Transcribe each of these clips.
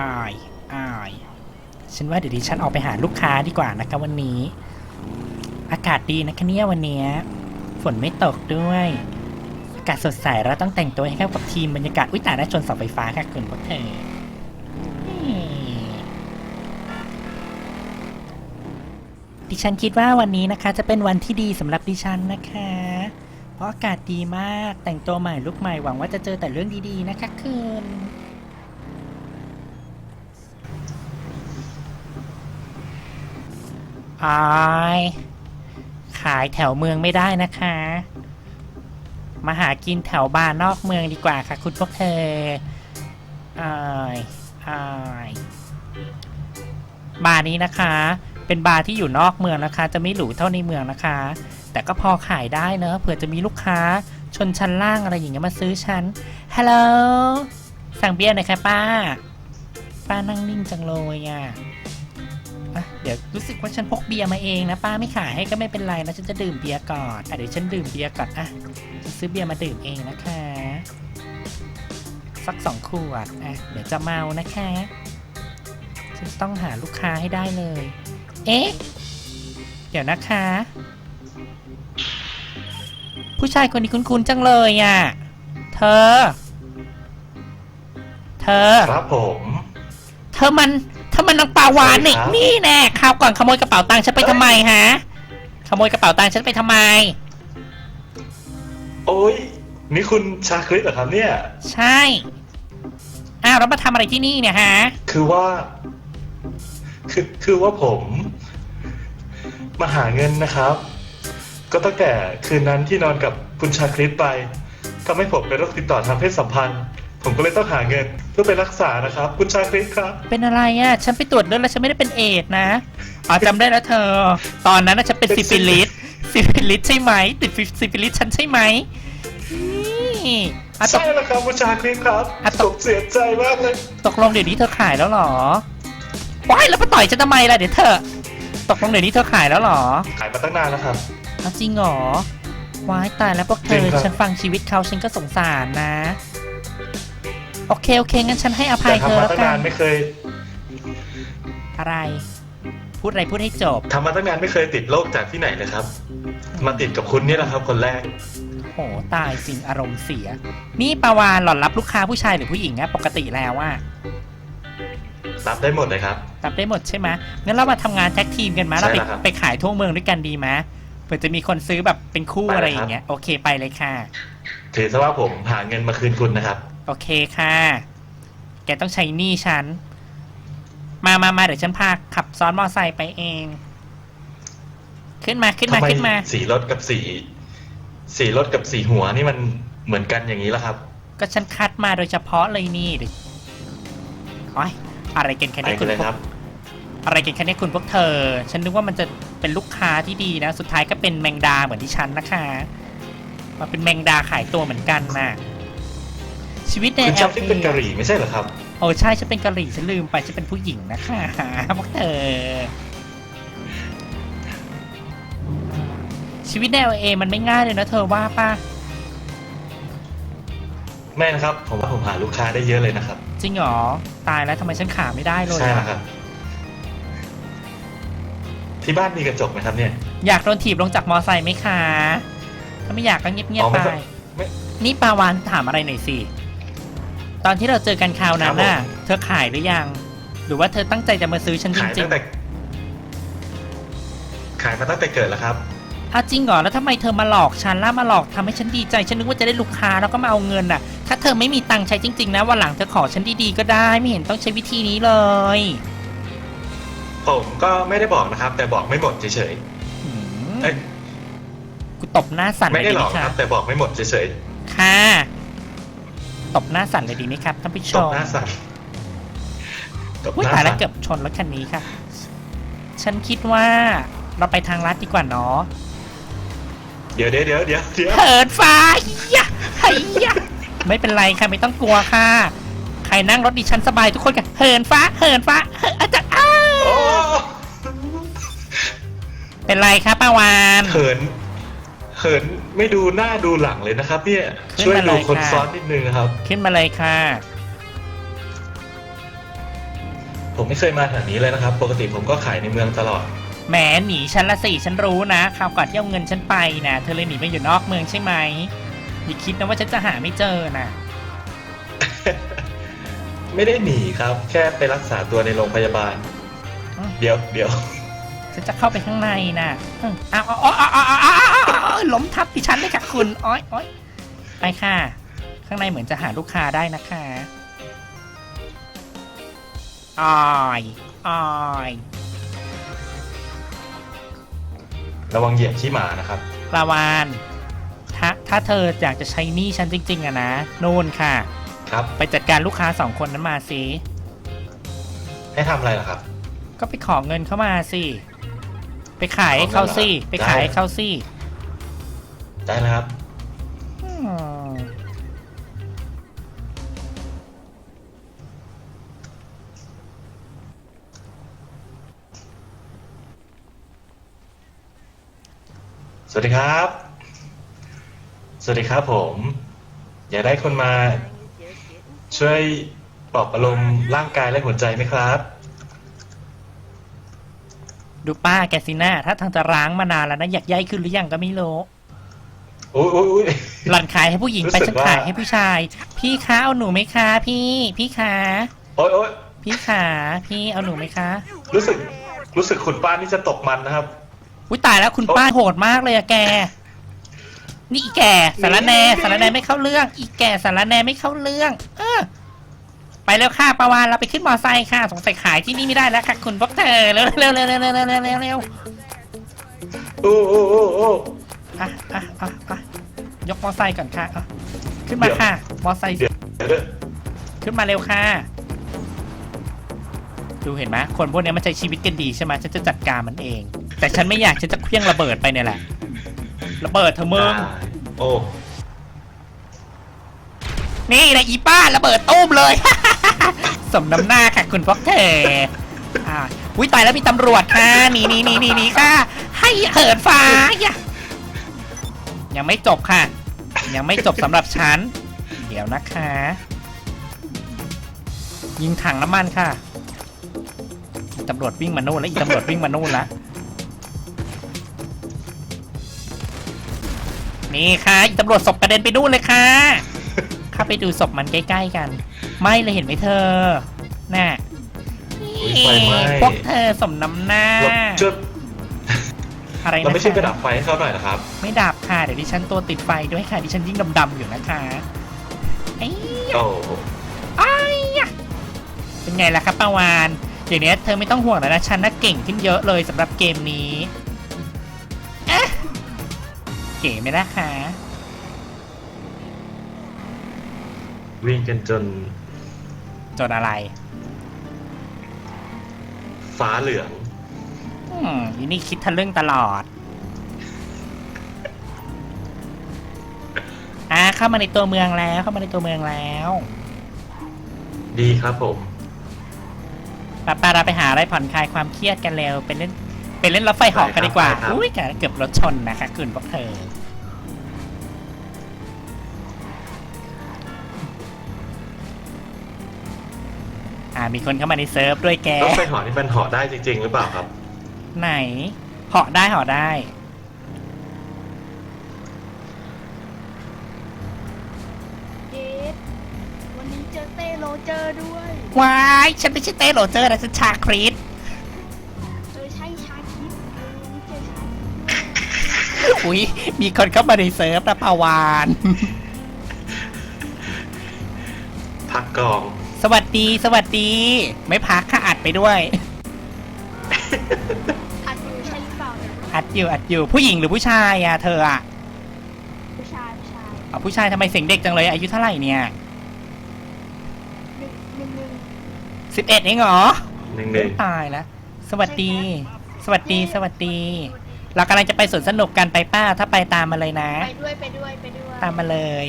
อายอายฉันว่าเดี๋ยวดิฉันออกไปหาลูกค้าดีกว่านะคะวันนี้ อากาศดีนะคะเนี่ยวันนี้ฝนไม่ตกด้วย อากาศสดใสเราต้องแต่งตัวให้เข้ากับทีมบรรยากาศ อุ้ยตายแล้วชนเสาไฟฟ้าค่ะคุณพวกเธอดิฉันคิดว่าวันนี้นะคะ จะเป็นวันที่ดีสำหรับดิฉันนะคะ เพราะอากาศดีมากแต่งตัวใหม่ลุกใหม่หวังว่าจะเจอแต่เรื่องดีๆนะคะคุณ อายขายแถวเมืองไม่ได้นะคะ มาหากินแถวบ้าร์นอกเมืองดีกว่าค่ะ คุณพวกเธออายอายบาร์นี้นะคะ เป็นบาร์ที่อยู่นอกเมืองนะคะ จะไม่หรูเท่าในเมืองนะคะ แต่ก็พอขายได้เนอะเผื่อจะมีลูกค้าชนชั้นล่างอะไรอย่างเงี้ยมาซื้อฉันฮัลโหลสั่งเบียร์หน่อยค่ะป้า ป้านั่งนิ่งจังเลยอะ ดี๋ยวรู้สึกว่าฉันพกเบียร์มาเองนะป้าไม่ขายให้ก็ไม่เป็นไรนะฉันจะดื่มเบียร์ก่อนอะเดี๋ยวฉันดื่มเบียร์ก่อนอะฉันซื้อเบียร์มาดื่มเองนะคะ สักสองขวดอะเดี๋ยวจะเมานะคะฉันต้องหาลูกค้าให้ได้เลย เอ๊ะเดี๋ยวนะคะ ผู้ชายคนนี้คุ้นๆจังเลยอะเธอ เธอ ครับผม เธอมัน เธอมันนางปลาวานนี่สวัสดีครับนี่แน่คราวก่อนขโมยกระเป๋าตังค์ฉันไปทำไมฮะ ขโมยกระเป๋าตังค์ฉันไปทำไม โอ้ยนี่คุณชาคริสเหรอครับเนี่ย ใช่อ้าวแล้วมาทำอะไรที่นี่เนี่ยฮะ คือว่า คือคือว่าผม มาหาเงินนะครับ ก็ตั้งแต่คืนนั้นที่นอนกับคุณชาคริสไปทำให้ผมเป็นโรคติดต่อทางเพศสัมพันธ์ ผมก็เลยต้องหาเงินเพื่อไปรักษานะครับ คุณชาคริสครับเป็นอะไรอะ ฉันไปตรวจเลือดแล้วฉันไม่ได้เป็นเอดส์นะอ๋อจำได้แล้วเธอ ตอนนั้นน่ะฉันเป็นเป็นซิฟิลิสซิฟิลิสใช่ไหมติดซิฟิลิสฉันใช่ไหมนี่อะตใช่กแล้วครับคุณชาคริสครับอะตผก มเสียใจมากเลยตกลงเดี๋ยวนี้เธอขายแล้วเหรอว้ายแล้วมาต่อยฉันทำไมล่ะเดี๋ยวเธอ ตกลงเดี๋ยวนี้เธอขายแล้วเหรอขายมาตั้งนานแล้วครับเอาจริงเหรอว้ายตายแล้วพวกเธจริองครับ ฉันฟังชีวิตเขาฉันก็สงสารนะ โอเคโอเคงั้นฉันให้อภัแต่ยเธทำอมาแล้วตั้งกันานนไม่เคยอะไร พูดอะไรพูดให้จบทำมาตั้งนานไม่เคยติดโรคจากที่ไหนเลยครับ มาติดกับคุณนี่แหละครับคนแรก โหตายจริงอารมณ์เสีย นี่ปาวานหล่อนรับลูกค้าผู้ชายหรือผู้หญิงอะปกติแล้วว่ารับได้หมดเลยครับ รับได้หมดใช่ไหมงั้นเรามาทำงานแท็กทีมกันไหมเราไปใช่แล้วครับไปขายทั่วเมืองด้วยกันดีไหมเผื่อจะมีคนซื้อแบบเป็นคู่ไปเลยอะไรอย่างเงี้ยโอเคไปเลยค่ะ ถือซะว่าผมหาเงินมาคืนคุณนะครับ โอเคค่ะ แกต้องใช้หนี้ฉัน มามามาเดี๋ยวฉันพาขับซ้อนมอไซค์ไปเอง ขึ้นมาขึ้นทำมาไมขึ้นมา สีรถกับสี สีรถกับสีหัวนี่มันเหมือนกันอย่างนี้ล่ะครับ ก็ฉันคัดมาโดยเฉพาะเลยนี่เดี๋ยวโอ๊ยอะไรกันแค่ไปนี้กัคุนณเลยพวครักบอะไรกันแค่นี้คุณพวกเธอ ฉันนึกว่ามันจะเป็นลูกค้าที่ดีนะ สุดท้ายก็เป็นแมงดาเหมือนที่ฉันนะคะมาเป็นแมงดาขายตัวเหมือนกันน่ะ ชีวิตในคุณแอชอบลที่เป็นกะหรี่ไม่ใช่เหรอครับ โอ้ใช่ฉันเป็นกะหรี่ฉันลืมไปฉันเป็นผู้หญิงนะคะพวกเธอ ชีวิตในเอลเอมันไม่ง่ายเลยนะเธอว่าป่ะ แม่นะครับ ผมว่าผมหาลูกค้าได้เยอะเลยนะครับ จริงเหรอ ตายแล้วทำไมฉันขาไม่ได้เลยใช่อะแล้วครับ ที่บ้านมีกระจกไหมครับเนี่ย อยากโดนถีบลงจากมอไซค์ไหมคะ ถ้าไม่อยากก็เงียบอ๋อๆไม่ไปต้องไม่ นี่ปาวานถามอะไรหน่อยสิ ตอนที่เราเจอกันคราวนั้นน่ะครับผมเธอขายหรือยัง หรือว่าเธอตั้งใจจะมาซื้อฉันจขายริตั้งงแต่ ขายมาตั้งแต่เกิดแล้วครับ ๆอ้าวจริงเหรอแล้วทำไมเธอมาหลอกฉันล่ะมาหลอกทำให้ฉันดีใจ ฉันนึกว่าจะได้ลูกค้าแล้วก็มาเอาเงินน่ะ ถ้าเธอไม่มีตังค์ใช้จริง ๆ นะวันหลังเธอขอฉันดีๆก็ได้ไม่เห็นต้องใช้วิธีนี้เลย ผมก็ไม่ได้บอกนะครับ แต่บอกไม่หมดเฉยหืมๆเอ้ยกูตบหน้าสั่นไม่เลยได้ดีหไหลมอกคครัรับบแต่บอกไม่หมดเฉยค่ะ ตบหน้าสั่นเลยดีไหมครับท่านผู้ชๆตบมหน้าสั่นตบอุ้ยหน้าตายแล้วสั่นเกือบชนรถคันนี้ค่ะ ฉันคิดว่าเราไปทางลัดดีกว่าเนาะเดี๋ยวเดี๋ยวเดี๋ยวเดี๋ยวเดี๋ยว เหินฟ้าเฮียเฮียไม่เป็นไรค่ะไม่ต้องกลัวค่ะ ใครนั่งรถดิฉันสบายทุกคนค่ะเหินฟ้าเหินฟ้าเหินอาจารย์อ้าโอ้เป็นไรครับป้าวาน เหินเหิน ไม่ดูหน้าดูหลังเลยนะครับเนี่ยขึ้นช่วยมาเลยดูคนค่ะ ซ้อนนิดนึงครับ ขึ้นมาเลยค่ะ ผมไม่เคยมาแถวนี้เลยนะครับ ปกติผมก็ขายในเมืองตลอด แหมหนีฉันละสิฉันรู้นะคราวก่อนที่เอาเงินฉันไปนะเธอเลยหนีไปอยู่นอกเมืองใช่ไหมอย่าคิดนะว่าฉันจะหาไม่เจอนะไม่ได้หนีครับ แค่ไปรักษาตัวในโรงพยาบาล เดี๋ยวเดี๋ยว ฉันจะเข้าไปข้างในนะอืมอ้าวอ้าวอ้าวอ้าวอ้าวอ้าวอ้าว ล้มทับดิฉันเลยค่ะคุณอ้อยอ้อยไปค่ะ ข้างในเหมือนจะหาลูกค้าได้นะคะอ้อยอ้อยระวังเหยียบขี้หมานะครับ ปลาวานถ้าถ้าเธออยากจะใช้หนี้ฉันจริง ๆอะนะโน่นค่ะ ครับ ไปจัดการลูกค้าสองคนนั้นมาสิให้ทำอะไรล่ะครับ ก็ไปขอเงินเข้ามาสิ ไปขายให้เขาสิขอเงินเหรอไปขายให้ได้เขาสิ ได้แล้วครับ สวัสดีครับ สวัสดีครับผม อยากได้คนมาช่วยปลอบประโลมร่างกายและหัวใจไหมครับ ดูป้าแกสินะถ้าทางจะร้างมานานแล้วนะ อยากย้ายขึ้นหรือยังก็ไม่รู้ อุ้ยอุ้ยอุ้ย หล่อนขายให้ผู้หญิงไปรู้สึฉักนว่า ขายให้ผู้ชาย พี่คะเอาหนูไหมคะพี่พี่คะโอ้ยโอ้ยพี่ขาพี่เอาหนูไหมคะรู้สึก รู้สึกคุณป้านี่จะตกมันนะครับ อุ้ยตายแล้วคุณป้าโหดมากเลยอะแก นี่อีแก่สารแหนสารแหนไม่เข้าเรื่อง อีแก่สารแหนไม่เข้าเรื่อง เออ ไปเร็วค่ะประวานเราไปขึ้นมอไซค์ค่ะสงสัยขายที่นี่ไม่ได้แล้วค่ะ คุณพวกเธอเร็วเร็วเร็วเร็วเร็วเร็วเร็วเร็วเร็วโอ้โอ้โอ้โอ้ อะอะอะอะยกมอไซค์ก่อนค่ะอะขึ้นมาค่ะ มอไซค์เดี๋ยวเดี๋ยวขึ้นมาเร็วค่ะ ดูเห็นไหมคนพวกเนี้ยมันใช้ชีวิตกันดีใช่ไหมฉันจะจัดการมันเอง แต่ฉันไม่อยากฉันจะเคลี้ยงระเบิดไปเนี่ยแหละ ระเบิดเธอะมึง ได้โอ้ นี่นะอีป้าระเบิดตุ้มเลย สมน้ำหน้าค่ะคุณพวกเธออ่าอุ้ยตายแล้วมีตำรวจค่ะหนีหนีหนีหนีหนีค่ะ ให้เหินฟ้าอย่า ยังไม่จบค่ะ ยังไม่จบสำหรับฉัน เดี๋ยวนะคะ ยิงถังน้ำมันค่ะอีตำรวจวิ่งมาโน่นแล้วอีตำรวจวิ่งมาโน่นละนี่ค่ะอีตำรวจศพกระเด็นไปนู่นเลยค่ะเข้าไปดูศพมันใกล้ๆกัน ไม่เลยเห็นไหมเธอ น่ะอุ๊ยไฟไหม้ พวกเธอสมน้ำหน้าเราช่วย อะไรนะเราไม่ใช่คะไปดับไฟให้เขาหน่อยนะครับ ไม่ดับค่ะ เดี๋ยวดิฉันตัวติดไฟด้วยค่ะ ดิฉันยิ่งดำๆอยู่นะคะไอ้ยโอ้ไอ้ยะเป็นไงล่ะครับปาวานเดี๋ยวนี้เธอไม่ต้องห่วงแล้วนะฉันน่ะเก่งขึ้นเยอะเลยสำหรับเกมนี้เอ๊ะเก๋ไหมล่ะคะวิ่งกันจน จนอะไร ฟ้าเหลือง อืมอีนี่คิดทะลึ่งตลอด อ่าเข้ามาในตัวเมืองแล้ว เข้ามาในตัวเมืองแล้วดีครับผมป้าป้าเราไปหาอะไรผ่อนคลายความเครียดกันเร็วเป็นเล่นเป็นเล่นรถไฟเหอกกันดีกว่า ไปครับ อุ้ยเกือบรถชนนะคะคุณพวกเธอ อ่ามีคนเข้ามาในเซิร์ฟด้วยแก รถไฟเหอนี่มันเหอได้จริง ๆ หรือเปล่าครับ ไหนเหาะได้เหาะได้ เจสวันนี้เจอเต้โรเจอร์ด้วย ว้าย ฉันไม่ใช่เต้โรเจอร์นะฉันชาคริสเออใช่ชาคิดเออวันนี้เจอชาคิดอุ้ยมีคนเข้ามาในเซิร์ฟนะปาวาน พักกอง สวัสดีสวัสดี ไม่พักค่ะอัดไปด้วยอัดอยู่ อัดอยู่อัดอยู่ผู้หญิงหรือผู้ชายอะเธออะผู้ชายผู้ชายอ๋อผู้ชายทำไมเสียงเด็กจังเลย อายุเท่าไหร่เนี่ยหนึ่งหนึ่งหนึ่งสิบเอ็ดเองเหรอหนึ่งหนึ่งตายแล้วสวัสดี สวัสดีสวัสดี เรากำลังจะไปสวนสนุกกันไปป้าถ้าไปตามมาเลยนะ ไปด้วยไปด้วยไปด้วยตามมาเลย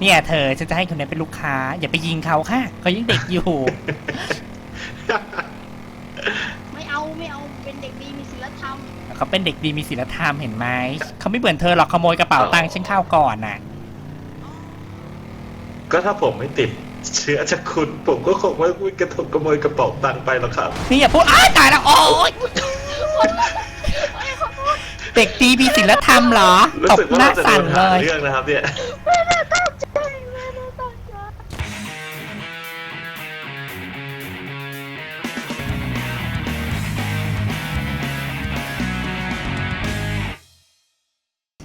เนี่ย เธอฉันจะให้คนนี้เป็นลูกค้า อย่าไปยิงเขาค่ะเขายังเด็กอยู่ ไม่เอาไม่เอาเป็นเด็กดีมีศีลธรรม เขาเป็นเด็กดีมีศีลธรรมเห็นไหม เขาไม่เหมือนเธอหรอกขโมยกระเป๋าตังค์ฉันเข้าวก่อนน่ะ ก็ถ้าผมไม่ติดเชื้อจากคุณ ผมก็คงไม่กระทบกระโมยกระเป๋าตังค์ไปหรอกครับ นี่อย่าพูดอ้ายตายแล้วโอ๊ยเด็กดีมีศีลธรรมเหรอรู้ตบสึกว่าหน้าเราจะโดสั่นนเลหาย เรื่องนะครับเนี่ย ไม่ได้ตั้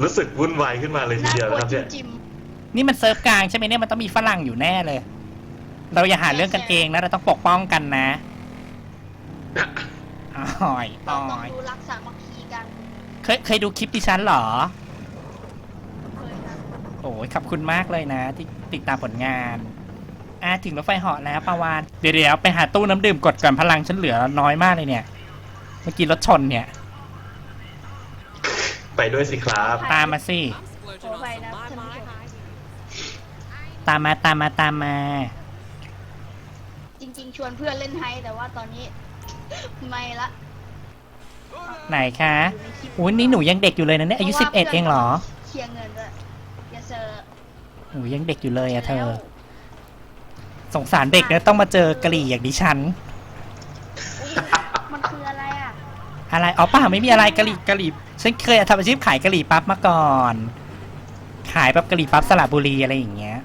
รู้สึกวุ่นวายขึ้นมาเลยทีน่าเดียวกลัวนะครับจิเนี่มยจิมนี่มันเซิร์ฟกลางใช่ไหมเนี่ยมันต้องมีฝรั่งอยู่แน่เลย เราอย่าหาเรื่องกันเองนะเราต้องปกป้องกันนะอ้อยเราอ้ต้องอยรู้รักสามัคคีกันเคยเคยดูคลิปดิฉันเหรอ เคยนะโอ้ยขอบคุณมากเลยนะ ที่ติดตามผลงานอะถึงรถไฟเหาะแล้วปาวานเดี๋ยวเดี๋ยวไปหาตู้น้ำดื่มกดก่อนพลังฉันเหลือน้อยมากเลยเนี่ย เมื่อกี้รถชนเนี่ย ไปด้วยสิครับ ตามมาสิ ขอไปนะท่านผู้ชมตามมาตามมาตามมา จริง ๆ ชวนเพื่อนเล่นไฮแต่ว่าตอนนี้ ไม่ละไหนคะอยู่ในคลิปอุ้ยนี่หนูยังเด็กอยู่เลยนะเนี่ยอายุพสิระบเอ็ดว่เองเหรอ เคลียร์เงินด้วยอย่าเซอร์หนูยังเด็กอยู่เลยอะเธอแล้วสงสารเด็กเนี่ยต้องมาเจอกะหรี่อย่างดิฉันมันคืออะไรอะ อะไรอ๋อเปล่าไม่มีอะไรกะหรี่กะหรี่ฉันเคยทำอาชีพขายกะหรี่ปั๊บมาก่อน ขายแบบกะหรี่ปั๊บสระบุรีอะไรอย่างเงี้ย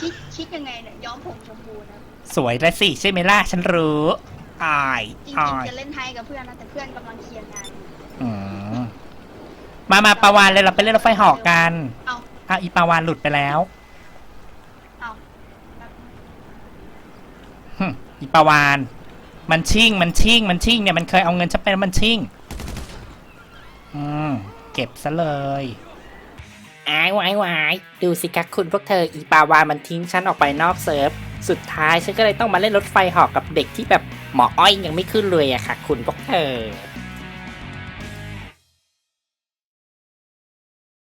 คิดคิดยังไงเนี่ยย้อมผมชมพูนะ สวยแล้วสิใช่ไหมล่ะฉันรู้อายจริอางยๆจะเล่นไฮกับเพื่อนนะแต่เพื่อนกำลังเคลียร์งานอยู่อืมมามาปาวานเลยเราไปเล่นรถไฟเหอกกันเอาอ้าวอีปาวานหลุดไปแล้วเอาหึอีปาวาน มันชิ่ง มันชิ่ง มันชิ่งเนี่ย มันเคยเอาเงินฉันไปแล้วมันชิ่ง อืม เก็บซะเลยอายวายวายดูสิคะคุณพวกเธออีปาวามันทิ้งฉันออกไปนอกเซิร์ฟ สุดท้ายฉันก็เลยต้องมาเล่นรถไฟหอกกับเด็กที่แบบหมออ้อยยังไม่ขึ้นเลยอะค่ะ คุณพวกเธอ